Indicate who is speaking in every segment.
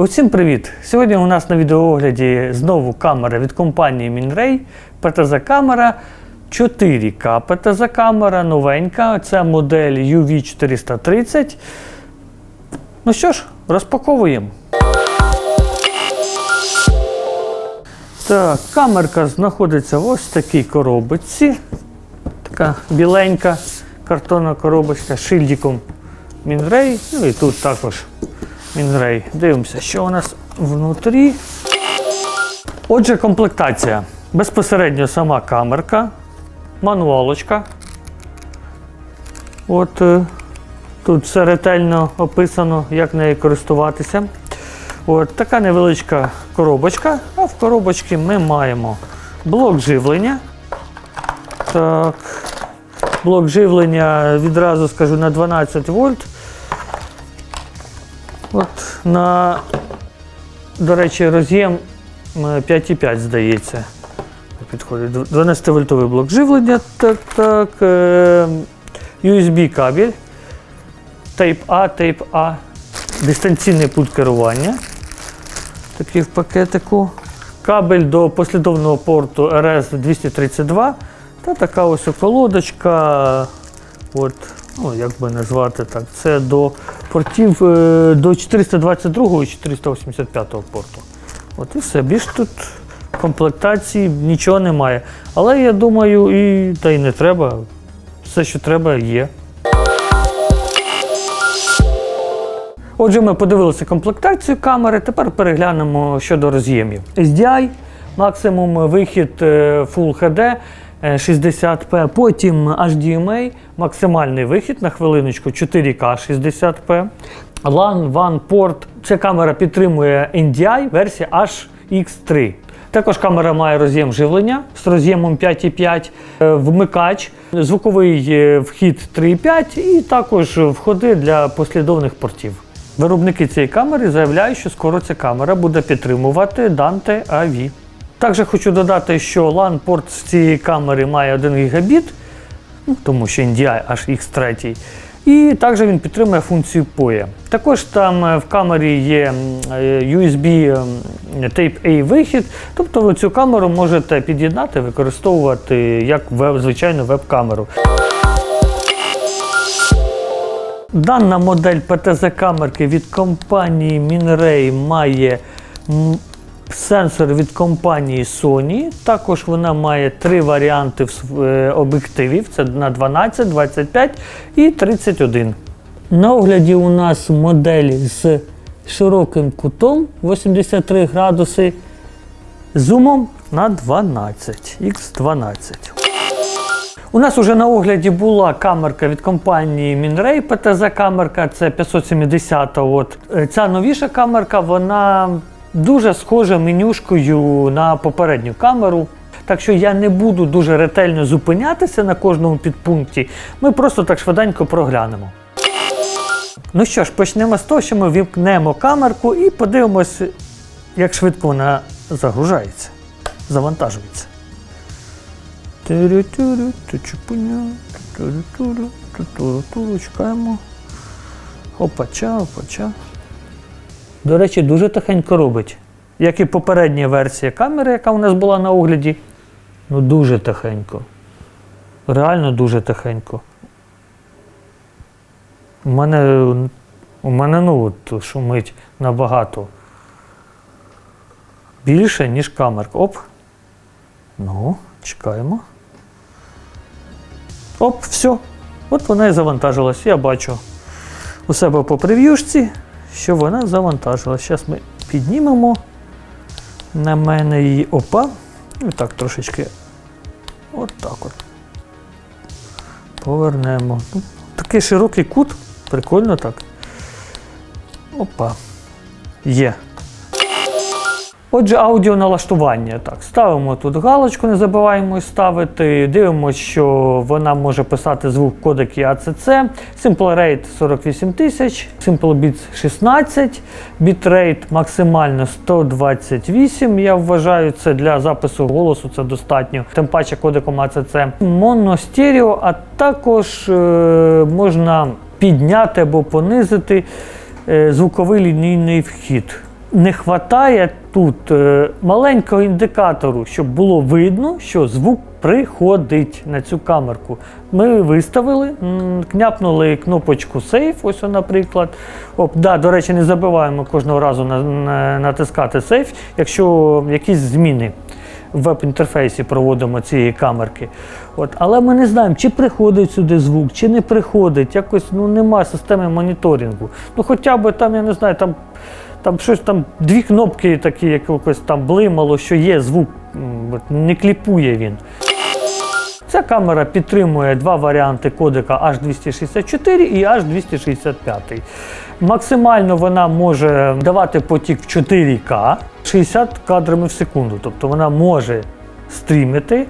Speaker 1: Усім привіт! Сьогодні у нас на відеоогляді знову камера від компанії Minray. ПТЗ-камера 4К. ПТЗ-камера новенька. Це модель UV430. Ну що ж, розпаковуємо. Так, камерка знаходиться в ось такій коробочці. Така біленька картонна коробочка з шильдиком Мінрей. Ну і тут також Мінрей. Дивимося, що у нас внутрі. Отже, комплектація. Безпосередньо сама камерка, мануалочка. От е, тут все ретельно описано, як нею користуватися. От така невеличка коробочка, а в коробочці ми маємо блок живлення. Так, блок живлення відразу скажу на 12 вольт. От на, до речі, роз'єм е, 5,5, здається. Підходить 12-вольтовий блок живлення. Так, так. е, USB кабель. Type A, Type A. Дистанційний пульт керування. Такий в пакетику. Кабель до послідовного порту RS-232. Та така ось околодочка. От, ну, як би назвати так, це до портів е, до 422 і 485 порту. От і все. Більш тут комплектації нічого немає. Але я думаю, і та й не треба. Все, що треба, є. Отже, ми подивилися комплектацію камери. Тепер переглянемо щодо роз'ємів. SDI, максимум вихід е, Full HD 60p, потім HDMI, максимальний вихід на хвилиночку 4K 60p. LAN WAN Port. Ця камера підтримує NDI версія HX3. Також камера має роз'єм живлення з роз'ємом 5,5, е, вмикач, звуковий е, вхід 3,5 і також входи для послідовних портів. Виробники цієї камери заявляють, що скоро ця камера буде підтримувати Dante AV. Також хочу додати, що LAN-порт з цієї камери має 1 гігабіт, ну, тому що NDI аж X3. І також він підтримує функцію PoE. Також там е, в камері є е, USB Type-A вихід, тобто ви цю камеру можете під'єднати, використовувати як звичайну веб-камеру. Дана модель ПТЗ-камерки від компанії Minray має сенсор від компанії Sony. Також вона має три варіанти е, об'єктивів: це на 12, 25 і 31. На огляді у нас модель з широким кутом 83 градуси, зумом на 12, X12. У нас уже на огляді була камерка від компанії Minray ПТЗ-камерка, це 570. От. Е, Ця новіша камерка, вона дуже схожа менюшкою на попередню камеру. Так що я не буду дуже ретельно зупинятися на кожному підпункті. Ми просто так швиденько проглянемо. Ну що ж, почнемо з того, що ми вімкнемо камерку і подивимось, як швидко вона загружається, завантажується. Чекаємо. Опача, опача. До речі, дуже тихенько робить. Як і попередня версія камери, яка у нас була на огляді. Ну дуже тихенько. Реально дуже тихенько. У мене, у мене ну, от, шумить набагато більше, ніж камерка. Оп. Ну, чекаємо. Оп, все. От вона і завантажилась. Я бачу у себе по прев'юшці, що вона завантажила. Зараз ми піднімемо на мене її опа. І так трошечки. От так от. Повернемо. Ну, такий широкий кут. Прикольно так. Опа. Є. Отже, аудіоналаштування. Так, ставимо тут галочку, не забуваємо ставити. Дивимося, що вона може писати звук в кодекі ACC. Simple Rate 48 тисяч, Simple Beats 16, Bitrate максимально 128. Я вважаю, це для запису голосу це достатньо. Тим паче кодеком ACC. Моностеріо, а також е, можна підняти або понизити е, звуковий лінійний вхід. не вистачає тут е, маленького індикатору, щоб було видно, що звук приходить на цю камерку. Ми виставили, княпнули кнопочку Save, ось, наприклад. Оп, да, до речі, не забуваємо кожного разу на, на, натискати Save, якщо якісь зміни в веб-інтерфейсі проводимо цієї камерки. От, але ми не знаємо, чи приходить сюди звук, чи не приходить. Якось ну, немає системи моніторингу. Ну хоча б там, я не знаю, там, там щось там дві кнопки такі, якось там блимало, що є звук, не кліпує він. Ця камера підтримує два варіанти кодека H264 і H265. Максимально вона може давати потік в 4К 60 кадрами в секунду. Тобто вона може стрімити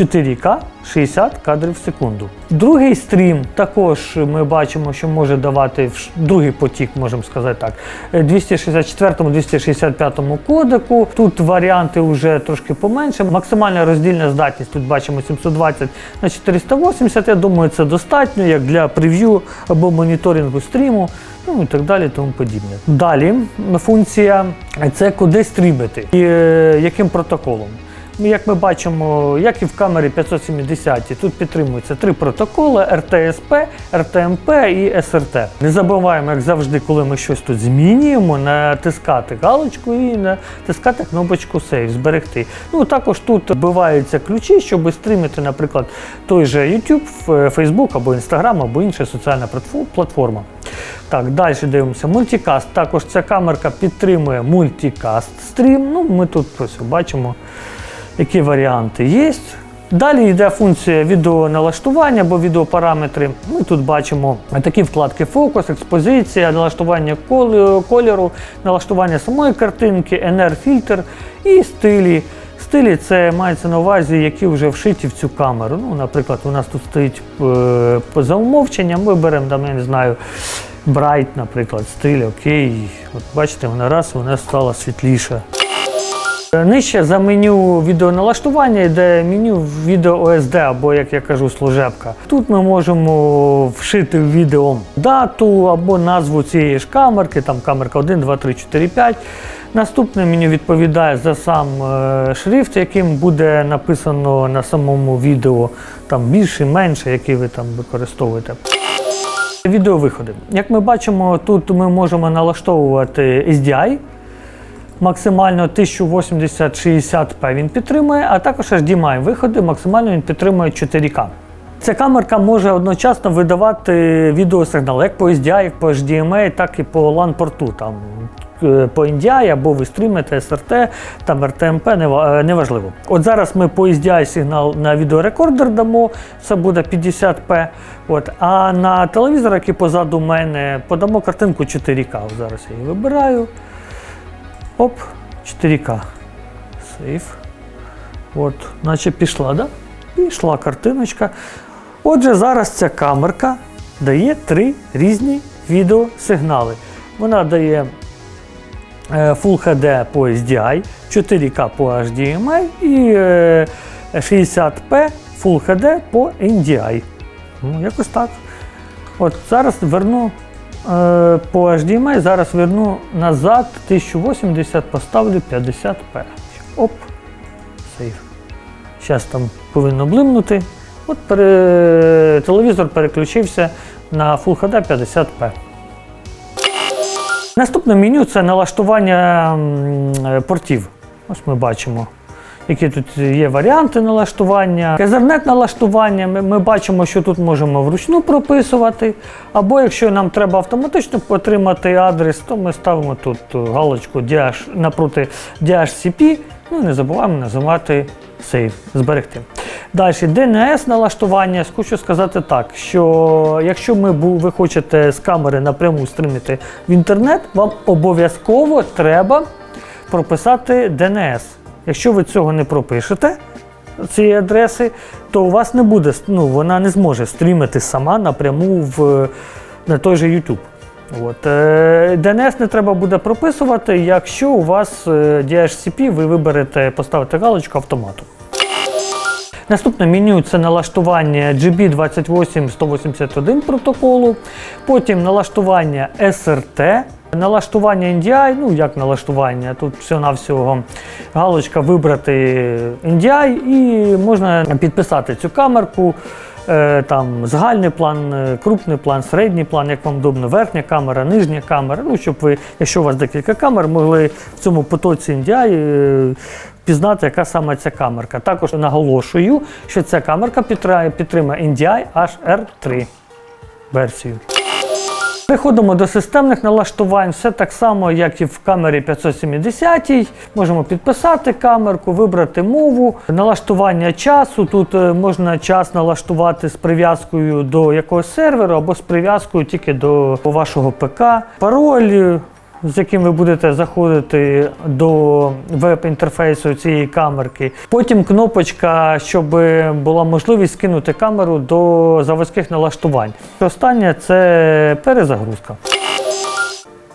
Speaker 1: 4К 60 кадрів в секунду. Другий стрім також ми бачимо, що може давати в другий потік, можемо сказати так, е, 264-265 кодеку. Тут варіанти вже трошки поменше. Максимальна роздільна здатність тут бачимо 720 на 480. Я думаю, це достатньо як для прев'ю або моніторингу стріму. Ну і так далі, тому подібне. Далі функція це куди стрімити і е, яким протоколом. Ну, Як ми бачимо, як і в камері 570, тут підтримуються три протоколи: RTSP, RTMP і SRT. Не забуваємо, як завжди, коли ми щось тут змінюємо, натискати галочку і натискати кнопочку Save, зберегти. Ну також тут вбиваються ключі, щоб стрімити, наприклад, той же YouTube, Facebook або Instagram, або інша соціальна платформа. Так, далі дивимося. Мультикаст. Також ця камерка підтримує мультикаст стрім. Ну, ми тут ось бачимо які варіанти є. Далі йде функція відеоналаштування або відеопараметри. Ми тут бачимо такі вкладки фокус, експозиція, налаштування кольору, налаштування самої картинки, NR-фільтр і стилі. Стилі це мається на увазі, які вже вшиті в цю камеру. Ну, наприклад, у нас тут стоїть е, за умовченням, ми беремо там, я не знаю, Bright, наприклад, стиль, окей. От бачите, вона раз, вона стала світліша. Нижче за меню відеоналаштування йде меню відео OSD, або, як я кажу, служебка. Тут ми можемо вшити в відео дату або назву цієї ж камерки, там камерка 1, 2, 3, 4, 5. Наступне меню відповідає за сам е, шрифт, яким буде написано на самому відео, там більше, менше, який ви там використовуєте. Відеовиходи. Як ми бачимо, тут ми можемо налаштовувати SDI, Максимально 1080-60p він підтримує, а також HDMI виходи, максимально він підтримує 4К. Ця камерка може одночасно видавати відеосигнал як по SDI, як по HDMI, так і по LAN-порту. Там, е, по NDI або ви стрімите SRT, там RTMP, е, неважливо. От зараз ми по SDI сигнал на відеорекордер дамо, це буде 50p. От, а на телевізор, який позаду мене, подамо картинку 4К. Зараз я її вибираю. Оп, 4К. Сейф. От, наче пішла, да? Пішла картиночка. Отже, зараз ця камерка дає три різні відеосигнали. Вона дає е, Full HD по SDI, 4К по HDMI і е, 60p Full HD по NDI. Ну, якось так. От зараз верну е, по HDMI, зараз верну назад 1080, поставлю 50p. Оп, сейф. Зараз там повинно блимнути. От пере... телевізор переключився на Full HD 50p. Наступне меню це налаштування е, портів. Ось ми бачимо, які тут є варіанти налаштування. Ethernet налаштування. Ми, ми бачимо, що тут можемо вручну прописувати. Або якщо нам треба автоматично отримати адрес, то ми ставимо тут галочку DH, напроти DHCP. Ну і не забуваємо називати Save, зберегти. Далі, DNS налаштування. Хочу сказати так, що якщо ми, ви хочете з камери напряму стримити в інтернет, вам обов'язково треба прописати DNS. Якщо ви цього не пропишете, цієї адреси, то у вас не буде, ну, вона не зможе стрімити сама напряму в, на той же YouTube. От. е, DNS не треба буде прописувати, якщо у вас е, DHCP, ви виберете поставити галочку автомату. Наступне меню це налаштування GB28181 протоколу, потім налаштування SRT, Налаштування NDI, ну як налаштування, тут всього-навсього галочка вибрати NDI і можна підписати цю камерку. е, Там загальний план, е, крупний план, середній план, як вам удобно, верхня камера, нижня камера. Ну, щоб ви, якщо у вас декілька камер, могли в цьому потоці NDI е, пізнати, яка саме ця камерка. Також наголошую, що ця камерка підтримує NDI HR3 версію. Переходимо до системних налаштувань. Все так само, як і в камері 570. Можемо підписати камерку, вибрати мову, налаштування часу. Тут е, можна час налаштувати з прив'язкою до якогось серверу або з прив'язкою тільки до вашого ПК. Пароль. З яким ви будете заходити до веб-інтерфейсу цієї камерки. Потім кнопочка, щоб була можливість скинути камеру до заводських налаштувань. Останнє це перезагрузка.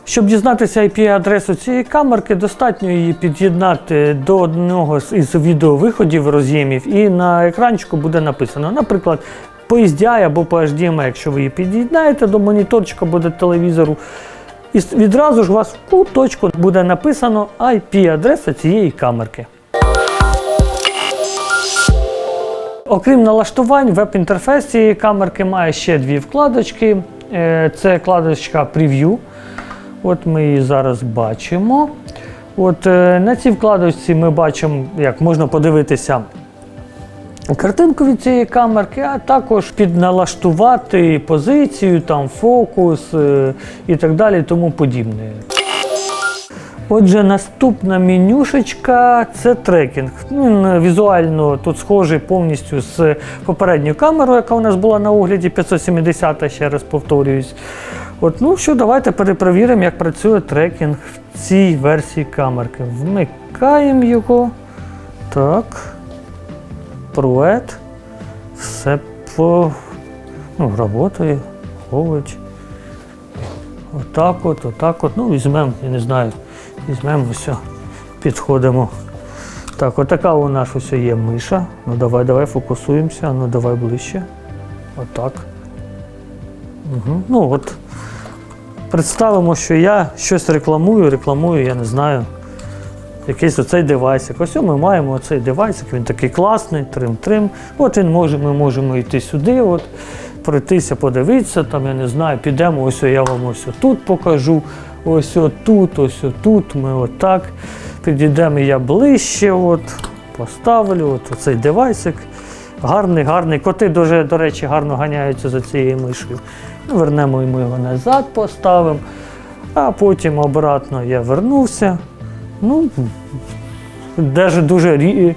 Speaker 1: Щоб дізнатися IP-адресу цієї камерки, достатньо її під'єднати до одного із відеовиходів роз'ємів, і на екранчику буде написано, наприклад, по SDI або по HDMI, якщо ви її під'єднаєте до моніторчика до телевізору. І відразу ж у вас в куточку буде написано IP-адреса цієї камерки. Окрім налаштувань, веб-інтерфейс цієї камерки має ще дві вкладочки. Е, Це вкладочка Preview. От ми її зараз бачимо. От е, на цій вкладочці ми бачимо, як можна подивитися картинку від цієї камерки, а також підналаштувати позицію, там фокус е, і так далі, тому подібне. Отже, наступна менюшечка це трекінг. Ну, Він е, візуально тут схожий повністю з попередньою камерою, яка у нас була на огляді 570, ще раз повторююсь. От, ну що, давайте перепровіримо, як працює трекінг в цій версії камерки. Вмикаємо його. Так. Прует. Все по. Ну, работає, ходить. Отак от, отак от. Ну, візьмемо, я не знаю, візьмемо все, підходимо. Так, отака у нас ось є миша. Ну давай, давай фокусуємося, ну давай ближче. Отак. Угу. Ну от. Представимо, що я щось рекламую, рекламую, я не знаю. Якийсь оцей девайсик. Ось ми маємо оцей девайсик, він такий класний, трим-трим. От він може, ми можемо йти сюди, от, пройтися, подивитися, там, я не знаю, підемо, ось я вам ось тут покажу, ось тут, ось тут. Ми отак. Підійдемо я ближче, от, поставлю от оцей девайсик. Гарний, гарний. Коти дуже, до речі, гарно ганяються за цією мишею. Ну, Вернемо йому його назад, поставимо, а потім обратно я вернувся. Ну, навіть дуже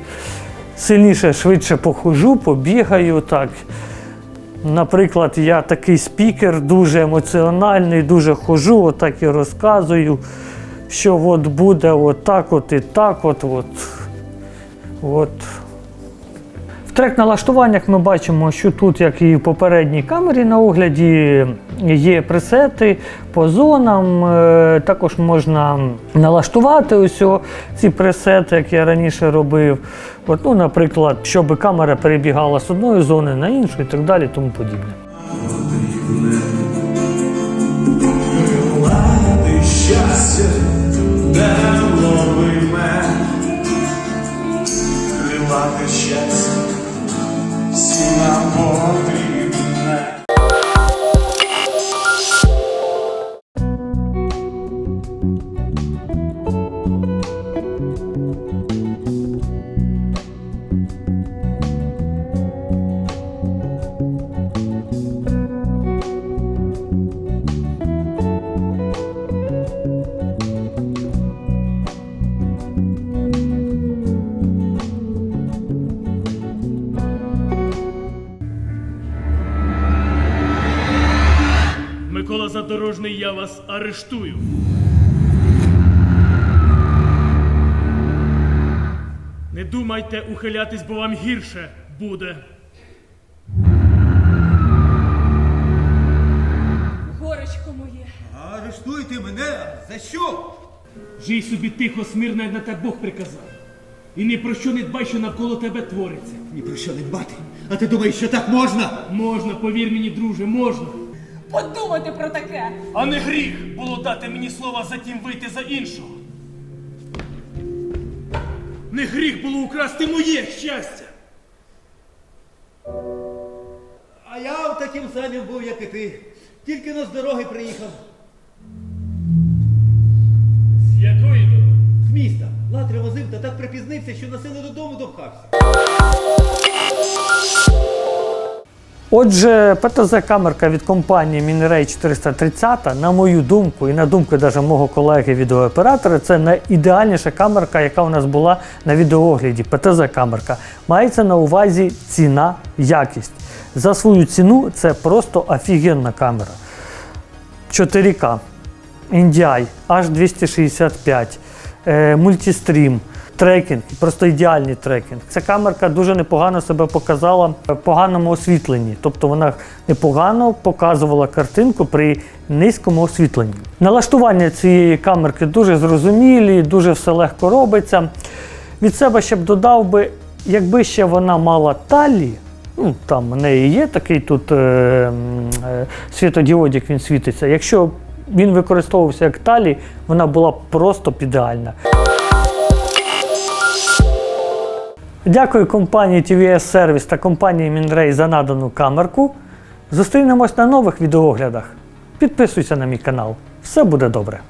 Speaker 1: сильніше, швидше похожу, побігаю так. Наприклад, я такий спікер, дуже емоціональний, дуже хожу, отак і розказую, що от буде отак от і так от. от. от. Трек налаштуваннях ми бачимо, що тут, як і в попередній камері на огляді, є пресети по зонам. е, Також можна налаштувати ось ці пресети, як я раніше робив. От, ну, наприклад, щоб камера перебігала з одної зони на іншу і так далі, тому подібне.
Speaker 2: Щастя, де ловиме, крилати всі нам
Speaker 3: я вас арештую. Не думайте ухилятись, бо вам гірше буде.
Speaker 4: Горечко моє.
Speaker 5: Арештуйте мене за що?
Speaker 3: Жий собі тихо, смирно, як на те Бог приказав. І ні про що не дбай, що навколо тебе твориться.
Speaker 5: Ні про що не дбати. А ти думаєш, що так можна?
Speaker 3: Можна, повір мені, друже, можна.
Speaker 4: Подумати про таке.
Speaker 3: А не гріх було дати мені слова, затім вийти за іншого. Не гріх було украсти моє щастя.
Speaker 5: А я в таким самим був, як і ти. Тільки но з дороги приїхав.
Speaker 3: З якої дороги?
Speaker 5: З міста. Латри возив та так припізнився, що на силу додому допхався.
Speaker 1: Отже, ПТЗ-камерка від компанії Мінерей 430, на мою думку, і на думку навіть мого колеги відеооператора, це найідеальніша камерка, яка у нас була на відеоогляді. ПТЗ-камерка. Мається на увазі ціна, якість. За свою ціну це просто офігенна камера. 4К, NDI, H265, е, мультистрім, трекінг, просто ідеальний трекінг. Ця камерка дуже непогано себе показала в поганому освітленні, тобто вона непогано показувала картинку при низькому освітленні. Налаштування цієї камерки дуже зрозумілі, дуже все легко робиться. Від себе ще б додав би, якби ще вона мала талі, Ну, там у неї є такий тут е, е, світодіодик, він світиться. Якщо він використовувався як талі, вона була просто б ідеальна. Дякую компанії TVS Service та компанії Мінрей за надану камерку. Зустрінемось на нових відеоглядах. Підписуйся на мій канал. Все буде добре.